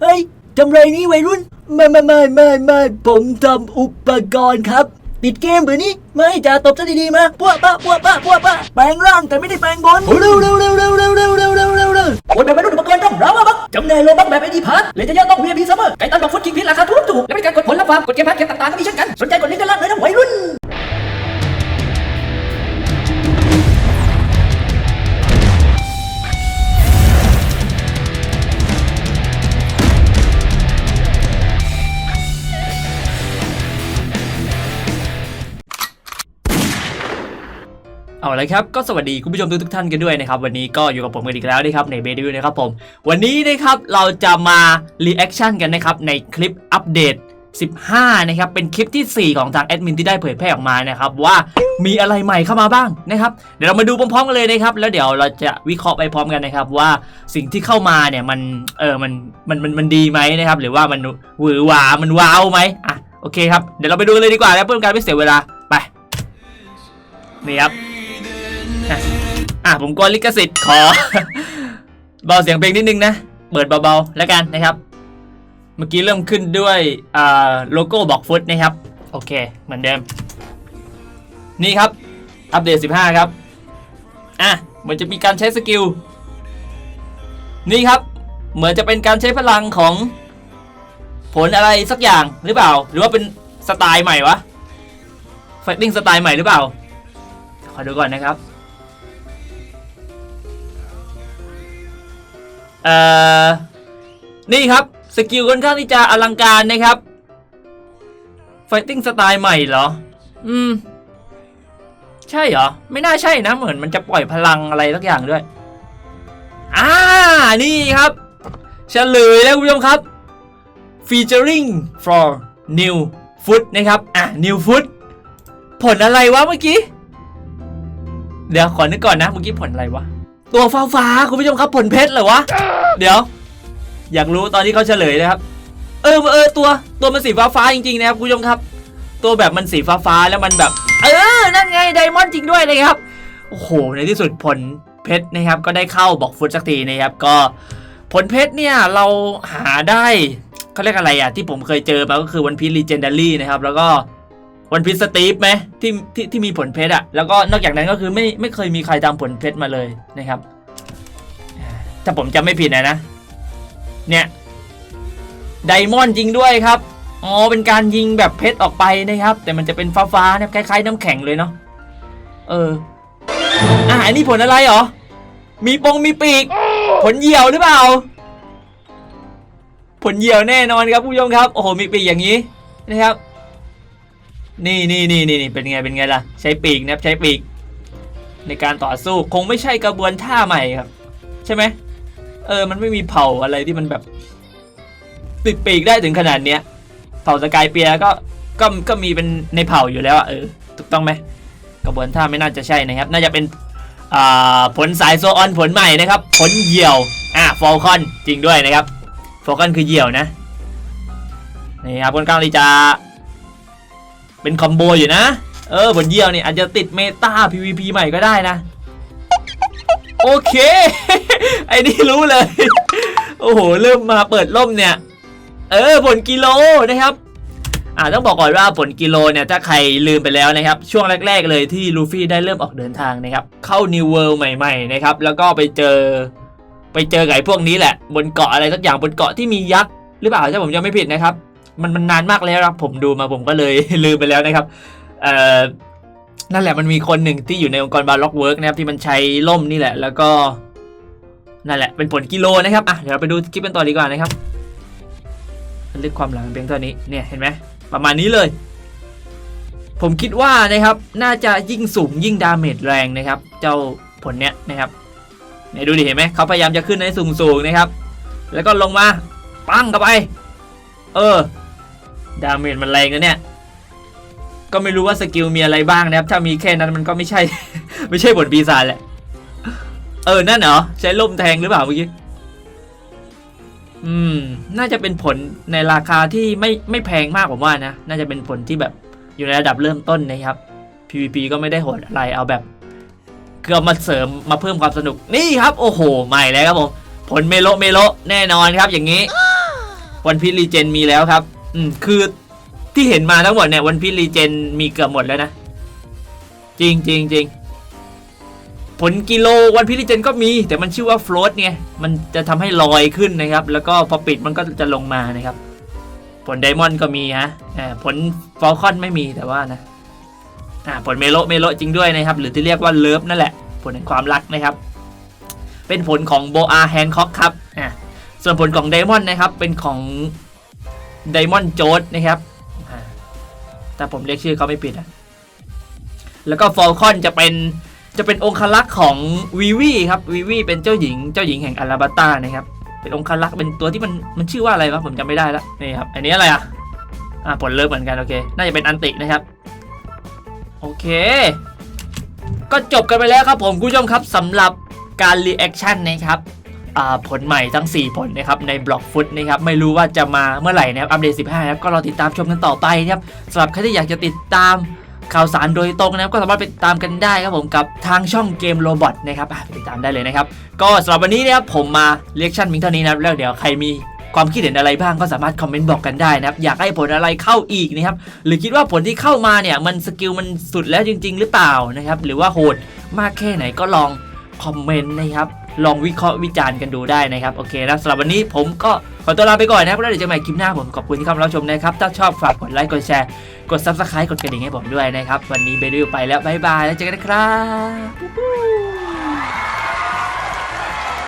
เฮ้ยทำไรนี่วัยรุ่น ไม่ไม่ไม่ไม่ไม่ผมทำอุปกรณ์ครับติดเกมหรือนี่ไม่จะตบซะดีๆมาพวกปะพวกปะพวกปะแปลงร่างแต่ไม่ได้แปลงบอลเร็วเร็วเร็วเร็วเร็วเร็วเร็วเร็วเร็วเร็วคนแบบวัยรุ่นอุปกรณ์ต้องรามาบักจำแนกโลบักแบบไอดีพาร์ทเลยจะยอดต้องเวียพีซัมเมอร์ไก่ตันบอกฟุตคิงพิษราคาถูกถูกและบริการกดผลลัพธ์ฟาร์มกดเกมพาร์ทเกมต่างๆก็มีเช่นกันสนใจกดลิงก์ด้านล่างเลยนะวัยรุ่น เอาละครับก็สวัสดีคุณผู้ชมทุกๆท่านกันด้วยนะครับวันนี้ก็อยู่กับผมกันอีกแล้วนะครับในเบดิวนะครับผมวันนี้นะครับเราจะมารีแอคชั่นกันนะครับในคลิปอัปเดต 15 นะครับเป็นคลิปทีสี่ 4 ของทางแอดมินที่ได้เผยแพร่ออกมานะครับว่ามีอะไรใหม่เข้ามาบ้างนะครับเดี๋ยวเรามาดูพร้อมๆกันเลยนะครับแล้วเดี๋ยวเราจะวิเคราะห์ไปพร้อมกันนะครับว่าสิ่งที่เข้ามาเนี่ยมันเออมันมันมันมันดีไหมนะครับหรือว่ามันหวือหวามันว้าวไหมอะโอเคครับเดี๋ยวเราไปดูกันเลยดีกว่าแล้วเพื่อการไม่เสียเวลาไปนี่ครับ อะผมกลัวลิขสิทธิ์ขอ เบาเสียงเพลงนิดนึงนะ เปิดเบาๆแล้วกันนะครับ เมื่อกี้เริ่มขึ้นด้วยโลโก้บอกฟุตนะครับ โอเค เหมือนเดิม นี่ครับ อัปเดต 15 ครับ อะเหมือนจะมีการใช้สกิล นี่ครับ เหมือนจะเป็นการใช้พลังของ ผลอะไรสักอย่างหรือเปล่า หรือว่าเป็นสไตล์ใหม่วะไฟติ้งสไตล์ใหม่หรือเปล่า ขอดูก่อนนะครับ เอ่อนี่ครับสกิลค่อนข้างที่จะอลังการนะครับไฟติ้งสไตล์ใหม่เหรอ อืม ใช่เหรอ ไม่น่าใช่นะ เหมือนมันจะปล่อยพลังอะไรสักอย่างด้วย อ่า นี่ครับเฉลยแล้วคุณผู้ชมครับ featuring for new foot นะครับ อะ new foot ผลอะไรวะเมื่อกี้ เดี๋ยวขอนึกก่อนนะ เมื่อกี้ผลอะไรวะ ตัวฟ้าฟ้าๆคุณผู้ชมครับผลเพชรเหรอวะ เดี๋ยว อยากรู้ตอนที่เขาเฉลยนะครับ เออเออตัวตัวมันสีฟ้าฟ้าจริงๆนะครับคุณผู้ชมครับ ตัวแบบมันสีฟ้าฟ้าๆแล้วมันแบบ เออนั่นไงไดมอนด์จริงด้วยนะครับโอ้โหในที่สุดผลเพชรนะครับก็ได้เข้าบอกฟุตสักทีนะครับก็ ผลเพชรเนี่ยเราหาได้เขาเรียกอะไรอะที่ผมเคยเจอมาก็คือวันพี e ลีเจนเดารี่นะครับแล้วก็ วันพีสตีฟไหมที่ที่ที่มีผลเพชรอะแล้วก็นอกจากนั้นก็คือไม่ไม่เคยมีใครทำผลเพชรมาเลยนะครับ ถ้าผมจำไม่ผิดนะนะ เนี่ยไดมอนด์จริงด้วยครับอ๋อเป็นการยิงแบบเพชรออกไปนะครับ แต่มันจะเป็นฟ้าๆนะครับคล้ายๆ น้ำแข็งเลยเนาะเอออ่าอันนี้ผลอะไรหรอ มีปงมีปีก ผลเหยี่ยวหรือเปล่า ผลเหยี่ยวแน่นอนครับผู้ชมครับ โอ้โหมีปีกอย่างนี้นะครับ นี่นี่นี่นี่นี่เป็นไงเป็นไงล่ะ ใช้ปีกนะครับใช้ปีก ในการต่อสู้คงไม่ใช่กระบวนท่าใหม่ครับ ใช่ไหมเออ มันไม่มีเผ่าอะไรที่มันแบบ ติดปีกได้ถึงขนาดเนี้ยเผ่าสกายเปียก็ก็ก็มีเป็นในเผ่าอยู่แล้วอะเออถูกต้องไหมกระบวนท่าไม่น่าจะใช่นะครับ น่าจะเป็นอ่าผลสายโซออนผลใหม่นะครับ ผลเหยี่ยวอะฟอลคอนจริงด้วยนะครับฟอลคอนคือเหยี่ยวนะนี่ครับค่อนข้างที่จะ เป็นคอมโบอยู่นะ เออผลเยี่ยวนี่อาจจะติดเมตา PVP ใหม่ก็ได้นะ โอเค ไอ้นี่รู้เลย โอ้โห เริ่มมาเปิดล่มเนี่ย เออผลกิโลนะครับอ่าต้องบอกก่อนว่าผลกิโลเนี่ยถ้าใครลืมไปแล้วนะครับ ช่วงแรก ๆ เลยที่ลูฟี่ได้เริ่มออกเดินทางนะครับ เข้า New World ใหม่ๆนะครับ แล้วก็ไปเจอ ไปเจอไอ้พวกนี้แหละ บนเกาะอะไรสักอย่างบนเกาะที่มียักษ์หรือเปล่าถ้าผมจำไม่ผิดนะครับ มันมันนานมากแล้วครับผมดูมาผมก็เลยลืมไปแล้วนะครับเอ่อนั่นแหละมันมีคนหนึ่งที่อยู่ในองค์กรบาร์ล็อกเวิร์กนะครับที่มันใช้ล่มนี่แหละ แล้วก็นั่นแหละเป็นผลกิโลนะครับอะเดี๋ยวเราไปดูคลิปกันต่อดีกว่านะครับลึกความหลังเพียงเท่านี้เนี่ยเห็นไหมประมาณนี้เลย ผมคิดว่านะครับน่าจะยิ่งสูงยิ่งดาเมจแรงนะครับ เจ้าผลเนี้ยนะครับเนี่ยดูดิเห็นไหมเขาพยายามจะขึ้นให้สูงสูงๆนะครับ แล้วก็ลงมาปั้งเข้าไป เออ ดาเมจมันแรงนะเนี่ย ก็ไม่รู้ว่าสกิลมีอะไรบ้างนะครับ ถ้ามีแค่นั้นมันก็ไม่ใช่ ไม่ใช่บทปีศาจแหละ เออ นั่นเหรอ ใช้ล่มแทงหรือเปล่าเมื่อกี้ อืม น่าจะเป็นผลในราคาที่ไม่ไม่แพงมากผมว่านะ น่าจะเป็นผลที่แบบอยู่ในระดับเริ่มต้นนะครับ PVP ก็ไม่ได้โหดอะไร เอาแบบคือเอามาเสริมมาเพิ่มความสนุก นี่ครับ โอ้โห ใหม่แล้วครับผม ผลเมโลเมโลแน่นอนครับ อย่างนี้ วันพีรีเจนมีแล้วครับ อืมคือที่เห็นมาทั้งหมดเนี่ยวันพีรีเจนมีเกือบหมดแล้วนะ จริงจริงจริงผลกิโลวันพีรีเจนก็มี แต่มันชื่อว่า float ไงมันจะทำให้ลอยขึ้นนะครับ แล้วก็พอปิดมันก็จะลงมานะครับ ผลไดมอนด์ก็มีฮะผลฟอลคอนไม่มีแต่ว่านะอ่าผลเมโลเมโลจริงด้วยนะครับ หรือที่เรียกว่าเลิฟนั่นแหละ ผลแห่งความรักนะครับ เป็นผลของโบอาแฮนคอกครับอ่าส่วนผลของไดมอนด์นะครับเป็นของ ไดมอนด์โจดนะครับอ่าแต่ผมเรียกชื่อเขาไม่ผิดอะแล้วก็ฟอลคอนจะเป็นจะเป็นองคลักษ์ของวีวีครับวีวีเป็นเจ้าหญิงเจ้าหญิงแห่งอาราบัตตานะครับ เป็นองคลักษ์เป็นตัวที่มันมันชื่อว่าอะไรวะผมจำไม่ได้แล้วนี่ครับอันนี้อะไรอะอ่าผลเลิฟเหมือนกันโอเค น่าจะเป็นอันตินะครับ โอเค ก็จบกันไปแล้วครับผมคุณผู้ชมครับสำหรับการรีแอคชั่นนะครับอ่า ผลใหม่ทั้ง 4 ผลนะครับในบล็อกฟุตนะครับไม่รู้ว่าจะมาเมื่อไหร่นะครับอัปเดต 15นะครับก็รอติดตามชมกันต่อไปนะครับสำหรับใครที่อยากจะติดตามข่าวสารโดยตรงนะครับก็สามารถไปติดตามกันได้ครับผมกับทางช่องเกมโรบอทนะครับไปติดตามได้เลยนะครับ ก็สำหรับวันนี้นะครับผมมาเรียกชั่นมิงเท่านี้นะครับแล้วเดี๋ยวใครมีความคิดเห็นอะไรบ้างก็สามารถคอมเมนต์บอกกันได้นะครับ อยากให้ผลอะไรเข้าอีกนะครับ หรือคิดว่าผลที่เข้ามาเนี่ย มันสกิลมันสุดแล้วจริง ๆ หรือเปล่านะครับ หรือว่าโหดมากแค่ไหนก็ลองคอมเมนต์นะครับ ลองวิเคราะห์วิจารณ์กันดูได้นะครับโอเคนะสำหรับวันนี้ผมก็ขอตัวลาไปก่อนนะครับแล้วเดี๋ยวเจอกันใหม่คลิปหน้าผมขอบคุณที่เข้ามารับชมนะครับถ้าชอบฝากกดไลค์กดแชร์กด subscribe กดกระดิ่งให้ผมด้วยนะครับวันนี้เบลลิวไปแล้วบ๊ายบายแล้วเจอกันนะครับ